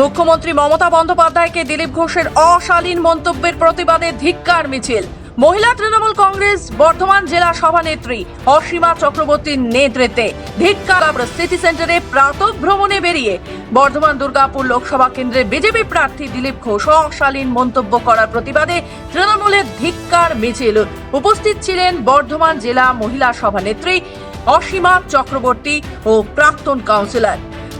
মুখ্যমন্ত্রী মমতা বন্দ্যোপাধ্যায়কে দিলীপ ঘোষের অশালীন মন্তব্যের প্রতিবাদে ধিক্কার মিছিল। মহিলা তৃণমূল কংগ্রেস, বর্ধমান জেলা সভানেত্রী অসীমা চক্রবর্তীর নেতৃত্বে ধিক্কার সিটি সেন্টারে প্রাতক ভ্রমণে বেরিয়ে বর্ধমান দুর্গাপুর লোকসভা কেন্দ্রে বিজেপি প্রার্থী দিলীপ ঘোষ অশালীন মন্তব্য করার প্রতিবাদে তৃণমূলের ধিক্কার মিছিল। উপস্থিত ছিলেন বর্ধমান জেলা মহিলা সভানেত্রী অসীমা চক্রবর্তী ও প্রাক্তন কাউন্সিলর।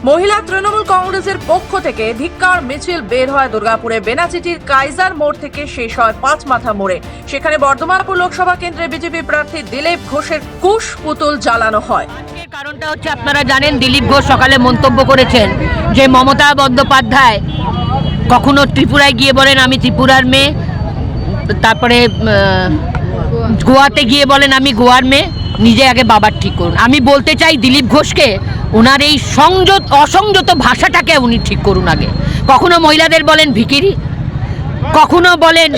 মহিলা তৃণমূল কংগ্রেসের পক্ষ থেকে ধিক্কার, মিছিল বের হয় দুর্গাপুরে। বেনাচিটির কাইজার মোড় থেকে শেষ হয় পাঁচ মাথা মোড়ে। সেখানে বর্ধমানপুর লোকসভা কেন্দ্রে বিজেপি প্রার্থী দিলীপ ঘোষের কুশ পুতুল জ্বালানো হয়। কারণটা হচ্ছে আপনারা জানেন, দিলীপ ঘোষ সকালে মন্তব্য করেছেন যে মমতা বন্দ্যোপাধ্যায় কখনো ত্রিপুরায় গিয়ে বলেন, আমি ত্রিপুরার মেয়ে। তারপরে গোয়াতে গিয়ে বলেন, আমি গোয়ার মেয়ে। নিজে আগে বাবার ঠিক করুন। আমি বলতে চাই দিলীপ ঘোষকে ওনার এই সংযত, অসংযত ভাষাটাকে উনি ঠিক করুন আগে। কখনো মহিলাদের বলেন ভিকিরি, কখনো বলেন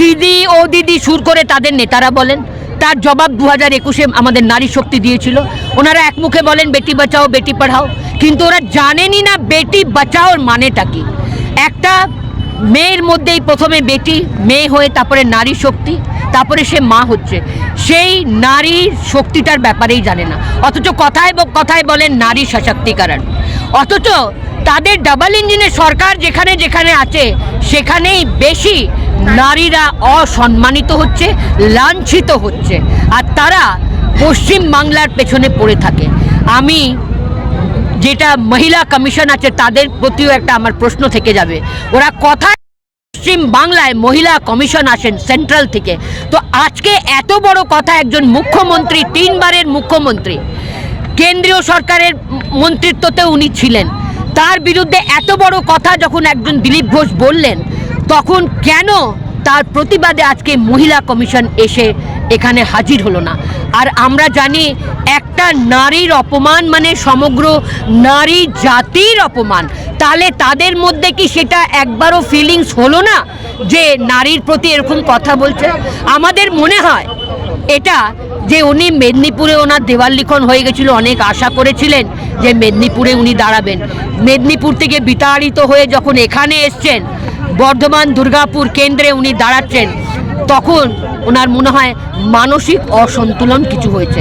দিদি ও দিদি সুর করে তাদের নেতারা বলেন। তার জবাব দু হাজার একুশে আমাদের নারী শক্তি দিয়েছিল। ওনারা এক মুখে বলেন, বেটি বাঁচাও, বেটি পড়াও। কিন্তু ওরা জানেনই না বেটি বাঁচাওর মানেটা কি। একটা মেয়ের মধ্যেই প্রথমে বেটি, মেয়ে হয়ে তারপরে নারী শক্তি। তারপরে সে মা হচ্ছে। সেই নারী শক্তিটার ব্যাপারেই জানে না। অথচ কথায় কথায় বলেন নারী সশক্তিকরণ। অথচ তাদের ডাবল ইঞ্জিনের সরকার যেখানে যেখানে আছে, সেখানেই বেশি নারীরা অসম্মানিত হচ্ছে, লাঞ্ছিত হচ্ছে। আর তারা পশ্চিম বাংলার পেছনে পড়ে থাকে। আমি যেটা মহিলা কমিশন আছে, তাদের প্রতিও একটা আমার প্রশ্ন থেকে যাবে। ওরা কথা পশ্চিম বাংলায় মহিলা কমিশন আসেন সেন্ট্রাল থেকে। তো আজকে এত বড় কথা একজন মুখ্যমন্ত্রী, তিনবারের মুখ্যমন্ত্রী, কেন্দ্রীয় সরকারের মন্ত্রিত্বতে উনি ছিলেন। তার বিরুদ্ধে এত বড় কথা যখন একজন দিলীপ ঘোষ বললেন, তখন কেন তার প্রতিবাদে আজকে মহিলা কমিশন এসে এখানে হাজির হলো না? আর আমরা জানি একটা নারীর অপমান মানে সমগ্র নারী জাতির অপমান। তাহলে তাদের মধ্যে কি সেটা একবারও ফিলিংস হলো না যে নারীর প্রতি এরকম কথা বলছে? আমাদের মনে হয় এটা যে উনি মেদিনীপুরে ওনার দেওয়াল লিখন হয়ে গেছিল, অনেক আশা করেছিলেন যে মেদিনীপুরে উনি দাঁড়াবেন। মেদিনীপুর থেকে বিতাড়িত হয়ে যখন এখানে এসছেন, বর্ধমান, দুর্গাপুর কেন্দ্রে উনি দাঁড়াচ্ছেন, তখন ওনার মনে হয় মানসিক অসন্তুলন কিছু হয়েছে।